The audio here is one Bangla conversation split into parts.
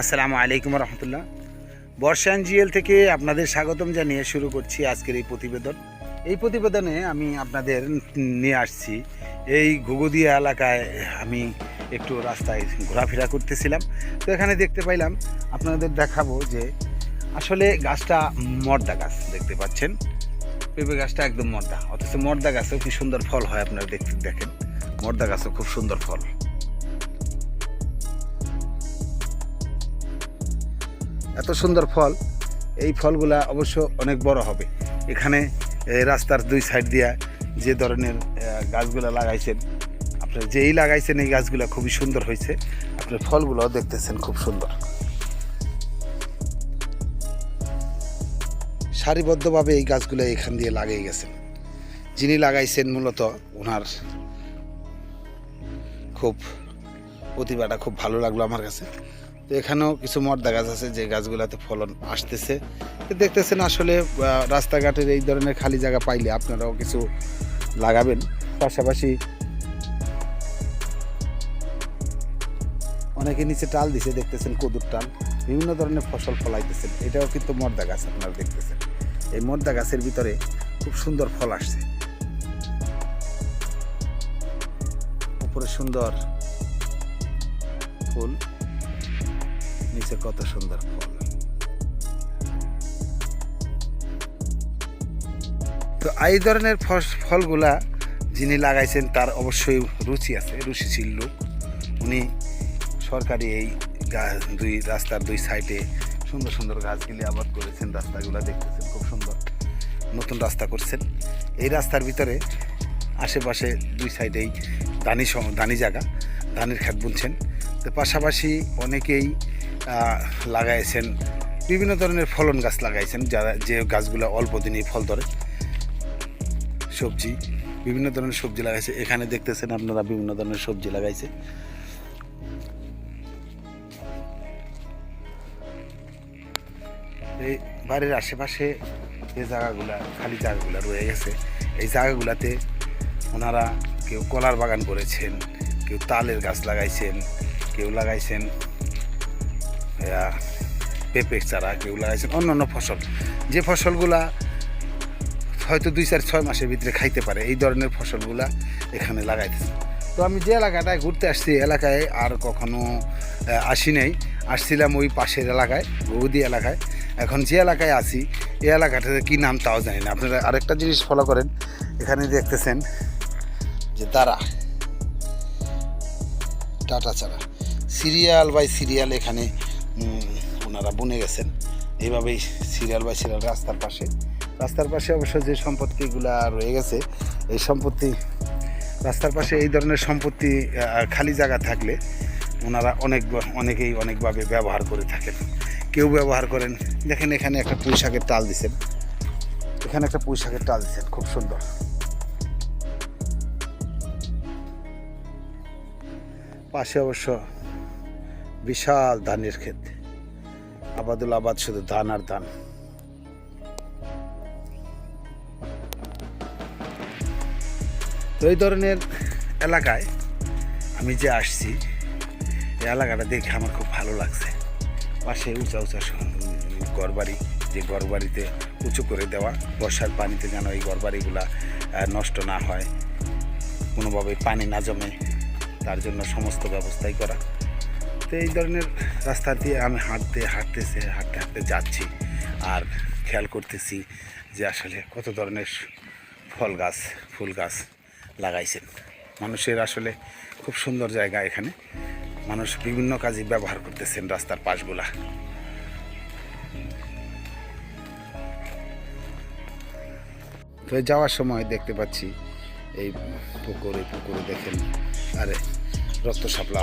আসসালামু আলাইকুম রহমতুল্লাহ। বর্ষান জিএল থেকে আপনাদের স্বাগতম জানিয়ে শুরু করছি আজকের এই প্রতিবেদন। এই প্রতিবেদনে আমি আপনাদের নিয়ে আসছি। এই ঘুগুদিয়া এলাকায় আমি একটু রাস্তায় ঘোরাফেরা করতেছিলাম। তো এখানে দেখতে পাইলাম, আপনাদের দেখাবো যে আসলে গাছটা মর্দা গাছ দেখতে পাচ্ছেন। পেঁপে গাছটা একদম মর্দা, অথচ মর্দা গাছেও কি সুন্দর ফল হয় আপনারা দেখতে দেখেন। মর্দা গাছও খুব সুন্দর ফল। এত সুন্দর ফল, এই ফলগুলা অবশ্য অনেক বড় হবে। এখানে রাস্তার দুই সাইড দিয়া যে ধরনের গাছগুলা লাগাইছেন, আপনার যেই লাগাইছেন এই গাছগুলা খুবই সুন্দর হয়েছে। আপনার ফলগুলোও দেখতেছেন খুব সুন্দর। সারিবদ্ধভাবে এই গাছগুলো এখান দিয়ে লাগিয়ে গেছেন। যিনি লাগাইছেন মূলত ওনার খুব প্রতিভাটা খুব ভালো লাগল আমার কাছে। তো এখানেও কিছু মর্দা গাছ আছে যে গাছগুলোতে ফলন আসতেছে। দেখতেছেন আসলে রাস্তাঘাটের এই ধরনের খালি জায়গা পাইলে আপনারাও কিছু লাগাবেন। পাশাপাশি অনেকে নিচে টাল দিছে, দেখতেছেন কদুর টাল। বিভিন্ন ধরনের ফসল ফলাইতেছেন। এটাও কিন্তু মর্দা গাছ আপনারা দেখতেছেন। এই মর্দা গাছের ভিতরে খুব সুন্দর ফল আসছে। উপরে সুন্দর ফুল। নিচে কত সুন্দর ফল। তো এই ধরনের ফলগুলা যিনি লাগাইছেন, তার অবশ্যই রুচি আছে, রুচিশীল লোক। উনি সরকারি এই দুই রাস্তার দুই সাইডে সুন্দর সুন্দর গাছগুলি আবাদ করেছেন, রাস্তাগুলো দেখতেছেন, খুব সুন্দর নতুন রাস্তা করছেন। এই রাস্তার ভিতরে আশেপাশে দুই সাইডেই দানি দানি জায়গা ধানের খেত বুনছেন। তো পাশাপাশি অনেকেই লাগাইছেন, বিভিন্ন ধরনের ফলন গাছ লাগাইছেন, যারা যে গাছগুলো অল্প দিনেই ফল ধরে। সবজি, বিভিন্ন ধরনের সবজি লাগাইছে। এখানে দেখতেছেন আপনারা বিভিন্ন ধরনের সবজি লাগাইছে। এই বাড়ির আশেপাশে যে জায়গাগুলা, খালি জায়গাগুলো রয়ে গেছে, এই জায়গাগুলাতে ওনারা কেউ কলার বাগান করেছেন, কেউ তালের গাছ লাগাইছেন, কেউ লাগাইছেন পেঁপে চারা কেউ লাগাইছেন অন্য অন্য ফসল। যে ফসলগুলা হয়তো দুই চার ছয় মাসের ভিতরে খাইতে পারে, এই ধরনের ফসলগুলা এখানে লাগাইতেছে। তো আমি যে এলাকাটায় ঘুরতে আসছি এলাকায় আর কখনো আসি নাই। আসছিলাম ওই পাশের এলাকায় গৌদি এলাকায়। এখন যে এলাকায় আছি এই এলাকাটাতে কী নাম তাও জানি না। আপনারা আরেকটা জিনিস ফলো করেন, এখানে দেখতেছেন যে তারা, টাটা চারা। সিরিয়াল বাই সিরিয়াল এখানে ওনারা বুনে গেছেন। এইভাবেই সিরিয়াল বাই সিরিয়াল রাস্তার পাশে। রাস্তার পাশে অবশ্য যে সম্পত্তিগুলা রয়ে গেছে, এই সম্পত্তি, রাস্তার পাশে এই ধরনের সম্পত্তি খালি জায়গা থাকলে ওনারা অনেক, অনেকেই অনেকভাবে ব্যবহার করে থাকেন। কেউ ব্যবহার করেন, দেখেন এখানে একটা পুঁই শাকের টাল দিছেন। এখানে একটা পুঁই শাকের টাল দিচ্ছেন খুব সুন্দর। পাশে অবশ্য বিশাল ধানের ক্ষেত। আবাদুল আবাদ শুধু ধান আর ধান। তো এই ধরনের এলাকায় আমি যে আসছি এই এলাকাটা দেখে আমার খুব ভালো লাগছে। পাশে উঁচা উঁচা ঘর বাড়ি যে ঘর বাড়িতে উঁচু করে দেওয়া বর্ষার পানিতে যেন এই ঘর বাড়িগুলা আহ, নষ্ট না হয় কোনোভাবে পানি না জমে তার জন্য সমস্ত ব্যবস্থাই করা। তো এই ধরনের রাস্তা দিয়ে আমি হাঁটতে, হাঁটতেছে, হাঁটতে হাঁটতে যাচ্ছি আর খেয়াল করতেছি যে আসলে কত ধরনের ফল গাছ, ফুল গাছ লাগাইছেন। মানুষের আসলে খুব সুন্দর জায়গা এখানে। মানুষ বিভিন্ন কাজে ব্যবহার করতেছেন রাস্তার পাশগুলা। তো যাওয়ার সময় দেখতে পাচ্ছি এই পুকুর, পুকুরে দেখেন, আরে রক্ত সাপলা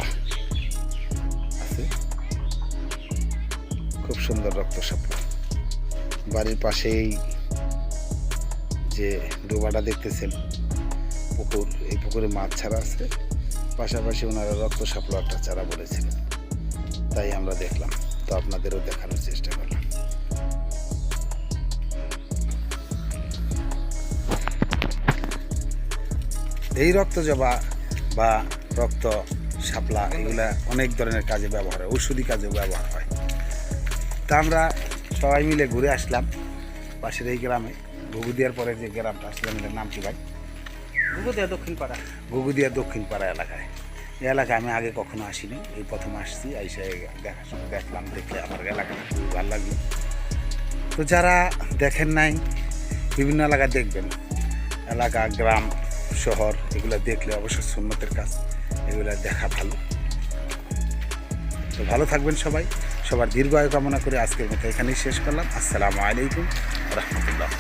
আছে। খুব সুন্দর রক্ত বাড়ির পাশেই যে ডোবাটা দেখতেছেন, পুকুর, এই পুকুরে মাছ ছাড়া আছে। পাশাপাশি ওনারা রক্ত একটা চারা বলেছেন তাই আমরা দেখলাম, তো আপনাদেরও দেখানোর চেষ্টা করলাম। এই রক্ত জবা বা রক্ত শাপলা এগুলা অনেক ধরনের কাজে ব্যবহার হয় ঔষধি কাজেও ব্যবহার হয়। তা আমরা সবাই মিলে ঘুরে আসলাম পাশের এই গ্রামে। ঘুগুদিয়ার পরে যে গ্রামটা আসলাম এটার নাম কি ভাই? গুগুদিয়া দক্ষিণ পাড়া। ঘুগুদিয়া দক্ষিণ পাড়া এলাকায়। এই এলাকায় আমি আগে কখনো আসিনি এই প্রথম আসছি এসে দেখা দেখলাম দেখলে আমার এলাকাটা খুবই ভালো লাগল। তো যারা দেখেন নাই বিভিন্ন এলাকায় দেখবেন। এলাকা গ্রাম শহর এগুলো দেখলে অবশ্যই সুন্নতের কাজ। এগুলো দেখা ভালো। তো ভালো থাকবেন সবাই। সবার দীর্ঘ আয়ু কামনা করে আজকের মতো এখানেই শেষ করলাম। আসসালামু আলাইকুম রহমতুল্লাহ।